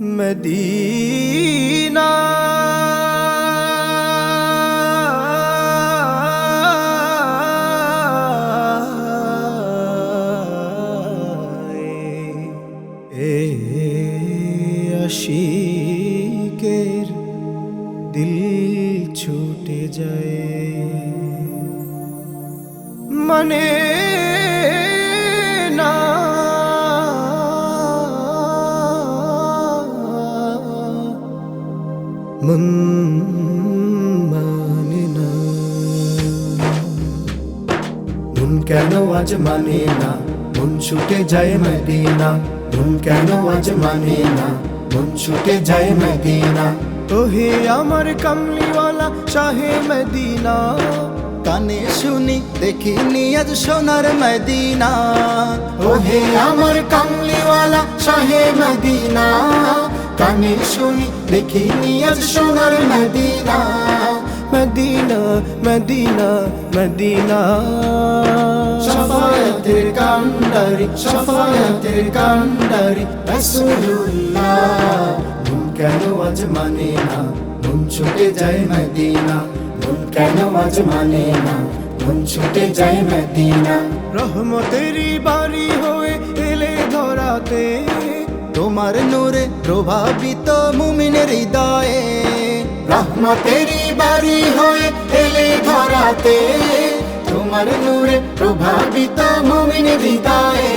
Medina. এ আশিকের দিল ছুটে যায়। মানে মন কেন আজ মানে না মন ছুটে যায় মদিনা মন কেন আজ মানে না মন ছুটে যায় মদিনা ওহে আমার কামলিওয়ালা শাহে মদিনা কানে শুনি দেখিনি আজ সোনার মদিনা ওহে আমার কামলিওয়ালা শাহে মদিনা কানে শুনি দেখিনি আজ সোনার মদিনা। Medina Medina Medina. শফায়াতের কান্ডারি শফায়াতের কান্ডারি রাসূলুল্লাহ। মন কেন আজ মানে না? মন ছুটে যায় মদিনা। মন কেন আজ মানে না? মন ছুটে যায় মদিনা। রহমতেরই বাড়ি হয়ে এলে ধরাতে। তোমার নূরে প্রভাবিত মুমিনের হৃদয়ে। রহমতেরই বাড়ি হয়ে এলে ধরাতে তোমার নূরে প্রভাবিত মুমিন হৃদয়ে।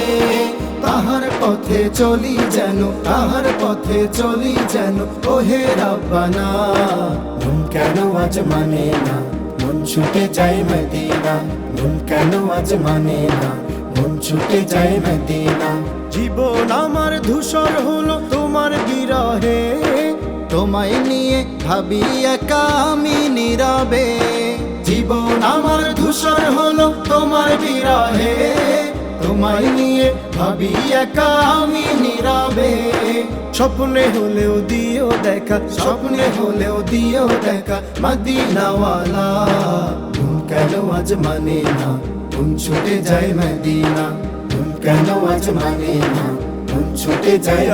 তাহার পথে চলি যেন, তাহার পথে চলি যেন, ওহে রাব্বানা। মন কেন আজ মানে না? মন ছুটে যায় মদিনা। মন কেন আজ মানে না? মন ছুটে যায় মদিনা। জীবন আমার ধূসর হলো তোমার বিরহে। তোমায় নিয়ে ভাবি একা আমি নীরবে। জীবন আমার ধূসর হলো তোমার বিরহে। তোমায় নিয়ে ভাবি একা আমি নীরবে। স্বপ্নে হলেও দিও দেখা, স্বপ্নে হলেও দিও দেখা। মদিনাওয়ালা মন কেন আজ মানে না? মন ছুটে যায় মদিনা। কেন আজ মানে না? মন ছুটে যায়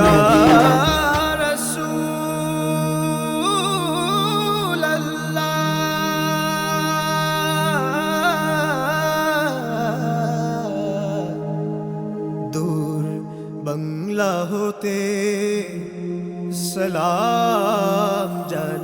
দূর বাংলা হতে সালাম জানাই।